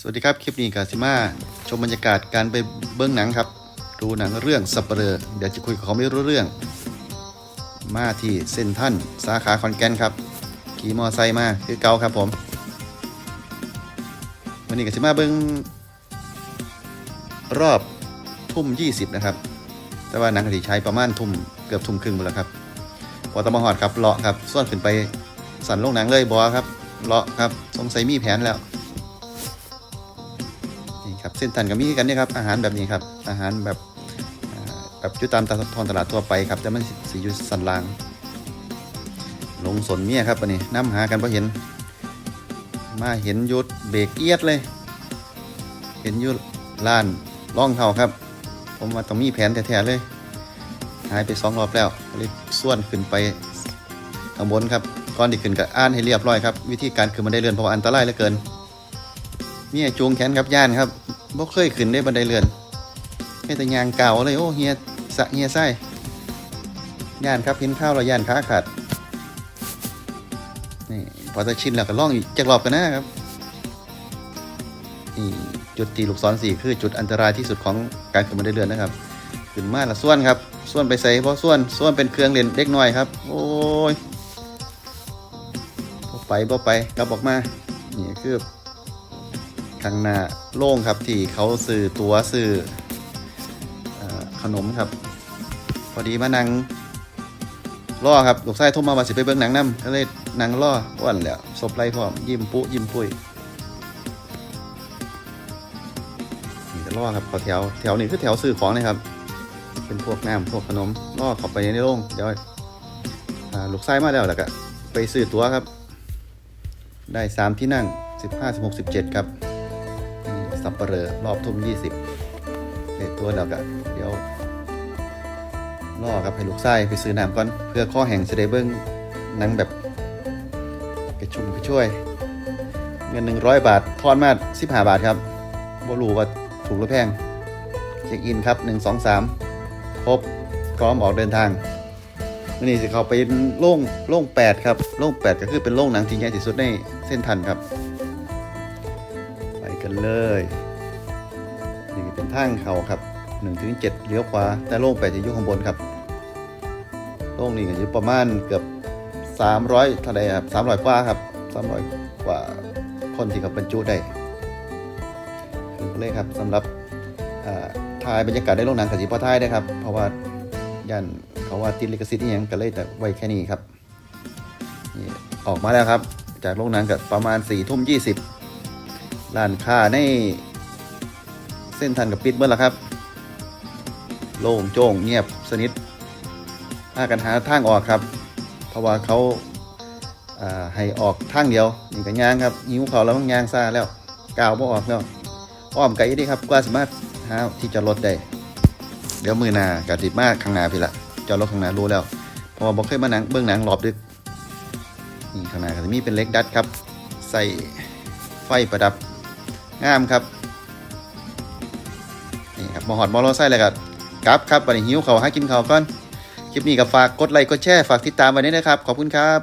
สวัสดีครับ คลิปนี้กาซิมาชมบรรยากาศการไปเบื้องหนังครับ ดูหนังเรื่องสับเปลอเดี๋ยวจะคุยกับเขาไม่รู้เรื่อง มาที่เส้นท่านสาขาคอนแกนครับ ขี่มอไซค์มาคือเกาครับผม วันนี้กาซิมาเบื้องรอบทุ่ม 20 นะครับ แต่ว่าหนังกติใช้ประมาณทุ่มเกือบทุ่มครึ่งหมดแล้วครับพอตะมาหอดครับเลาะครับส่วนขึ้นไปสั่นลงหนังเลยบอครับเลาะครับสงสัยมีแผนแล้ว เส้นทันกับมีกันเนี่ยครับอาหารแบบนี้ครับอาหารแบบแบบอยู่ตามตลาดทองตลาดทั่วไปครับแต่มันสีอยู่สันลาง ลงสนเมียครับวันนี้น้ำหากันพอเห็น มาเห็นยุดเบรกเอียดเลย เห็นยุดล้านร่องเท่าครับ ผมว่าต้องมีแผนแท้ๆเลยหายไปสองรอบแล้วเลยส่วนขึ้นไปข้างบนครับก่อนที่ขึ้นก็อ่านให้เรียบร้อยครับ วิธีการขึ้นบันได้เรื่อนเพราะอันตรายเหลือเกินเมียจูงแขนครับย่านครับ บ่เคยขึ้นได้บันไดเรือนแค่แต่ยางเก่าเลยโอ้เฮียสะเฮียไส้ย่านครับเห็นข้าวเราย่านขาขาดนี่พอจะชินแล้วก็ล่องอีกจักรอบกันนะครับนี่จุดตีลูกศรสี่คือจุดอันตรายที่สุดของการขึ้นบันไดเรือนนะครับ ขึ้นมาละส่วนครับ ส่วนไปใส่เพราะส่วนส่วนเป็นเครื่องเล่นเด็กน้อยครับ โอ้ยบ่ไปบ่ไปกลับออกมานี่คือ ข้างหน้าโล่งครับที่เขาซื้อตัวซื้ออขนมครับ พอดีมานั่งล่อครับลูกชายโทรมาว่าสิไปเบิ่งหนังนํก็เลยนั่งล่ออ้วนแหล้วศพไรพร้อมยิ้มปุ๊ยิ้มปุ้ยนี่จะล่อครับขอแถวแถวนี้คือแถวซื้อของนะครับ เป็นพวกน้ำพวกขนมล่อเข้าไปในโล่งเดี๋ยวลูกชายมาแล้วแล้วก็ไปซื้อตัวครับ ได้สามที่นั่ง15 16 17ครับ สับเปลอรอบทุ่ม20เด็ตัวแล้วก็เดี๋ยวล่อครับให้ลูกไส้ไปซื้อน้ำก่อนเพื่อข้อแห่งจะได้เบิ้งหนังแบบกระชุ่มกระช่วย เงิน100บาททอนมา15บาทครับบรูว่าถูกหรือแพงเช็คอินครับ1 2 3ครบพร้อมออกเดินทางวันนี้จะเข้าไปโล่งโล่ง8ครับโล่ง8ก็คือเป็นโล่งหนังที่ใหญ่ที่สุดในเส้นทันครับ กันเลยนี่เป็นทางเขาครับ1ถึง7เลี้ยวขวา แต่โล่งไปจะอยู่ข้างบนครับโล่งนี่ก็อยู่ประมาณเกือบ 300เท่าไรครับ300 กว่าครับ 300 กว่าคนที่เขาบรรจุได้คือเลยครับสำหรับอ่าถ่ายบรรยากาศได้โรงหนังกับสีพ่อถ่ายได้ครับ เพราะว่ายันเขาว่าติดลิขสิทธิ์นี่ยังก็เลยแต่ไว้แค่นี้ครับนี่ออกมาแล้วครับ จากโรงหนังกับประมาณ4ทุ่ม20 ร้านค้าใน เส้นทันกับปิดเมื่อแล้วครับ โล่งโจ้งเงียบสนิทพากันหาทางออกครับ เพราะว่าเขาอ่าให้ออกทางเดียวนี่ก็ย่างครับหิวเขาแล้วมันย่างซาแล้วกาวบ่ออกแล้วอ้อมไกลดีครับกว่าสามารถหาที่จอดรถได้เดี๋ยวมือหน้ากะติดมากข้างหน้าพี่ละจอดรถข้างหน้ารู้แล้วเพราะว่าบอกเคยมาหนังเบื้องหนังรอบดึกนี่ข้างหน้าก็จะมีเป็นเล็กดัดครับ ใส่ไฟประดับ งามครับนี่ครับมอหอดมอลอไส้เลยครับกลับครับวันนี้หิวเขาให้กินเขาก่อนคลิปนี้ก็ฝากกดไลค์กดแชร์ฝากติดตามไว้ด้วยนะครับ ขอบคุณครับ